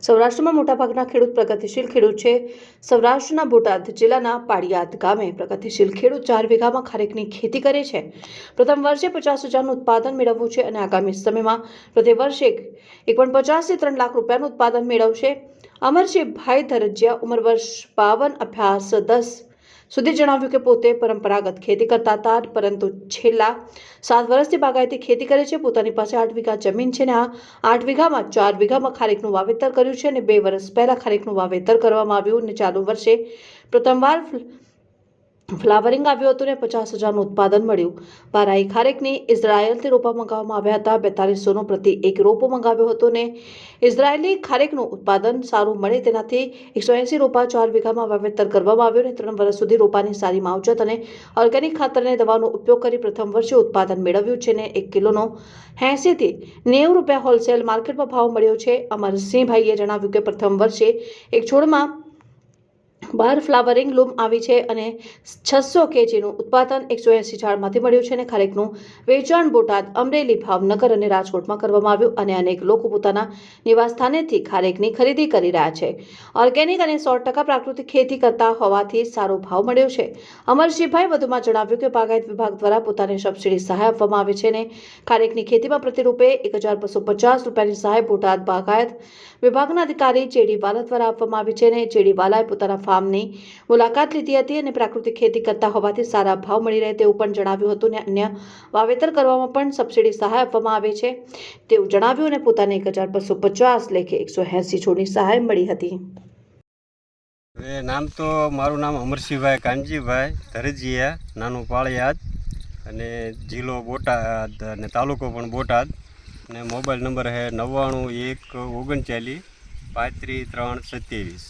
સૌરાષ્ટ્રમાં મોટાભાગના ખેડૂત પ્રગતિશીલ ખેડૂત છે. સૌરાષ્ટ્રના બોટાદ જિલ્લાના પાડિયાદ ગામે પ્રગતિશીલ ખેડૂત ચાર વીઘામાં ખારેકની ખેતી કરે છે. પ્રથમ વર્ષે પચાસ હજારનું ઉત્પાદન મેળવવું છે અને આગામી સમયમાં પ્રતિ વર્ષે એક પણ પચાસથી ત્રણ લાખ રૂપિયાનું ઉત્પાદન મેળવશે. અમરશીભાઈ ધરજિયા, ઉંમર વર્ષ બાવન, અભ્યાસ દસ. સુધી જણાવ્યું કે પોતે પરંપરાગત ખેતી કરતા હતા પરંતુ છેલ્લા સાત વર્ષથી બાગાયતી ખેતી કરે છે. પોતાની પાસે આઠ વીઘા જમીન છે ને આ આઠ વીઘામાં ચાર વીઘામાં ખારેકનું વાવેતર કર્યું છે અને બે વર્ષ પહેલા ખારેકનું વાવેતર કરવામાં આવ્યું અને ચાલુ વર્ષે પ્રથમવાર ફ્લાવરિંગ આવ્યું હતું ને પચાસ હજારનું ઉત્પાદન મળ્યું. બારાઈ ખારેકની ઇઝરાયલથી રોપા મંગાવવામાં આવ્યા હતા. બેતાલીસોનો પ્રતિ એક રોપો મંગાવ્યો હતો ને ઇઝરાયેલી ખારેકનું ઉત્પાદન સારું મળે તેનાથી એકસો એંસી રોપા ચાર વીઘામાં વાવેતર કરવામાં આવ્યું અને ત્રણ વર્ષ સુધી રોપાની સારી માવજત અને ઓર્ગેનિક ખાતરને દવાનો ઉપયોગ કરી પ્રથમ વર્ષે ઉત્પાદન મેળવ્યું છે ને એક કિલોનો એંસીથી નેવું રૂપિયા હોલસેલ માર્કેટમાં ભાવ મળ્યો છે. અમરસિંહભાઈએ જણાવ્યું કે પ્રથમ વર્ષે એક છોડમાં બાર ફ્લાવરિંગ લૂમ આવી છે અને છસો કેજીનું ઉત્પાદન એકસો એંસી ઝાડમાંથી મળ્યું છે અને ખારેકનું વેચાણ બોટાદ, અમરેલી, ભાવનગર અને રાજકોટમાં કરવામાં આવ્યું અને અનેક લોકો પોતાના નિવાસસ્થાનેથી ખારેકની ખરીદી કરી રહ્યા છે. ઓર્ગેનિક અને સો ટકા પ્રાકૃતિક ખેતી કરતા હોવાથી સારો ભાવ મળ્યો છે. અમરશીભાઈ વધુમાં જણાવ્યું કે બાગાયત વિભાગ દ્વારા પોતાને સબસિડી સહાય આપવામાં આવે છે અને ખારેકની ખેતીમાં પ્રતિરૂપે એક હજાર બસો પચાસ રૂપિયાની સહાય બોટાદ બાગાયત વિભાગના અધિકારી જેડી વાલા દ્વારા આપવામાં આવી છે અને ચેડીવાલાએ પોતાના પોતાના ફાર્મની મુલાકાત લીધી હતી અને પ્રાકૃતિક ખેતી કરતા હોવાથી સારા ભાવ મળી રહે તેવું પણ જણાવ્યું હતું અને અન્ય વાવેતર કરવામાં પણ સબસિડી સહાય આપવામાં આવે છે તેવું જણાવ્યું અને પોતાને એક હજાર બસો પચાસ લેખે એકસો એંસી છોડની સહાય મળી હતી. નામ તો મારું નામ અમરસિંહભાઈ કાનજીભાઈ ધરજીયા, નાનું પાળિયાદ અને જિલ્લો બોટાદ અને તાલુકો પણ બોટાદ અને મોબાઈલ નંબર છે નવ્વાણું એક ઓગણચાલીસ પાંત્રીસ ત્રણ સત્યાવીસ.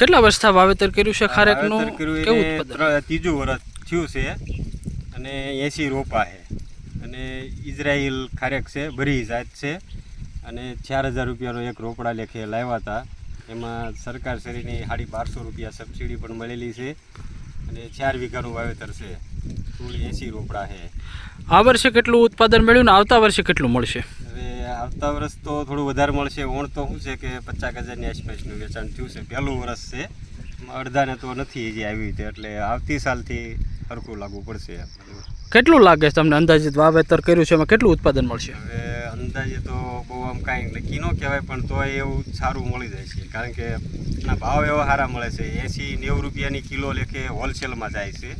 કેટલા વર્ષથી વાવેતર કર્યું છે ખારેકનું? કેવું ઉત્પાદન? ત્રીજું વર્ષ થયું છે અને એંસી રોપા છે. અને ઇઝરાયલ ખારેક છે ભરી જાત છે. અને ચાર હજાર રૂપિયાનો એક રોપડા લેખે લાવ્યા હતા. એમાં સરકાર શ્રીની સાડી બારસો રૂપિયા સબસિડી પણ મળેલી છે. અને ચાર વીઘાનું વાવેતર છે. કુલ એંસી રોપડા છે. આ વર્ષે કેટલું ઉત્પાદન મળ્યું ને આવતા વર્ષે કેટલું મળશે? આવતા વર્ષ તો થોડું વધારે મળશે ઓણ તો શું છે કે પચાસ હજારની આસપાસનું વેચાણ થયું છે. પહેલું વર્ષ છે. અડધાને તો નથી હજી આવી રીતે એટલે આવતી સાલથી સરખું લાગુ પડશે કેટલું લાગે છે તમને અંદાજિત વાવેતર કર્યું છે? એમાં કેટલું ઉત્પાદન મળશે? હવે અંદાજે તો બહુ આમ કાંઈ નક્કી ન કહેવાય પણ તોય એવું સારું મળી જાય છે. કારણ કે એના ભાવ એવા સારા મળે છે. એંસી નેવું રૂપિયાની કિલો લેખે હોલસેલમાં જાય છે.